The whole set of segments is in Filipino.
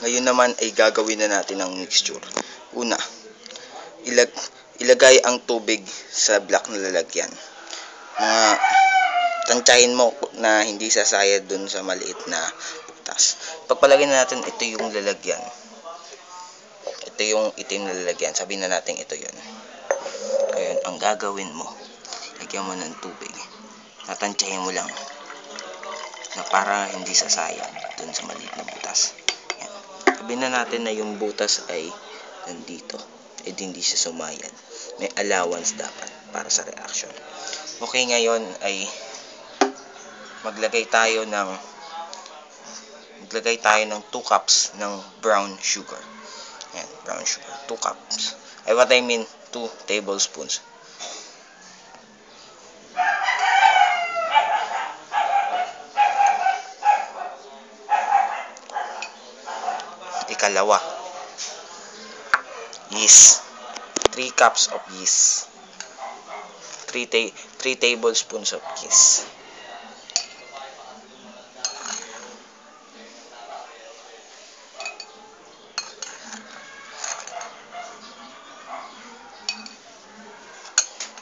Ngayon naman ay gagawin na natin ang mixture. Una, ilag ilagay ang tubig sa black na lalagyan. Mga tantyahin mo na hindi sasayad dun sa maliit na butas. Pagpalagay na natin ito yung lalagyan. Ito yung itim na lalagyan. Sabihin na natin ito yun. Ngayon, ang gagawin mo, lagyan mo ng tubig. Tatantyahin mo lang na para hindi sasayang dun sa maliit na butas. Sabihin na natin na yung butas ay nandito. Eh hindi siya sumayad. May allowance dapat para sa reaction. Okay, ngayon ay maglagay tayo ng maglagay tayo ng 2 cups ng brown sugar. Yan, brown sugar. 2 cups. Ay, what I mean, 2 tablespoons. Ikalawa, yeast. 3 cups of yeast. 3 ta 3 tablespoons of yeast.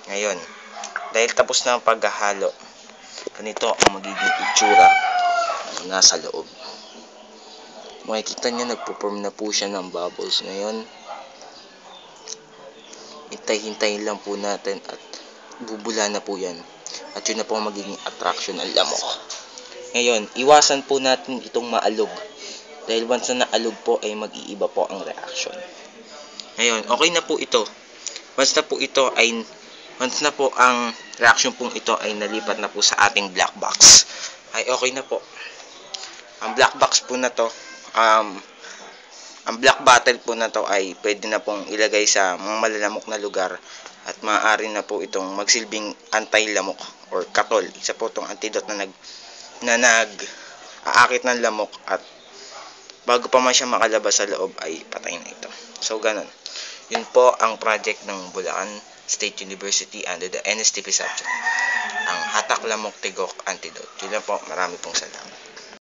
Ngayon, dahil tapos na ang paghahalo, ganito ang magiging itsura ng nasa loob. Makikita niyo nagpo-form na po siya ng bubbles ngayon. Hintay-hintayin lang po natin at bubula na po yan. At yun na po magiging attraction ng lamok. Ngayon, iwasan po natin itong maalog. Dahil once na naalog po ay mag-iiba po ang reaction. Ngayon, okay na po ito. Once na po ito ay once na po ang reaction pong ito ay nalipat na po sa ating black box. Ay okay na po. Ang black box po na to um, ang black bottle po na to ay pwede na pong ilagay sa mga malalamok na lugar at maaari na po itong magsilbing anti-lamok or katol. Isa po itong antidote na nag na nag aakit ng lamok at bago pa man siya makalabas sa loob ay patay na ito. So ganun. Yun po ang project ng Bulacan State University under the NSTP subject. Ang Hatak Lamok Tigok Antidote. Yun po. Marami pong salamat.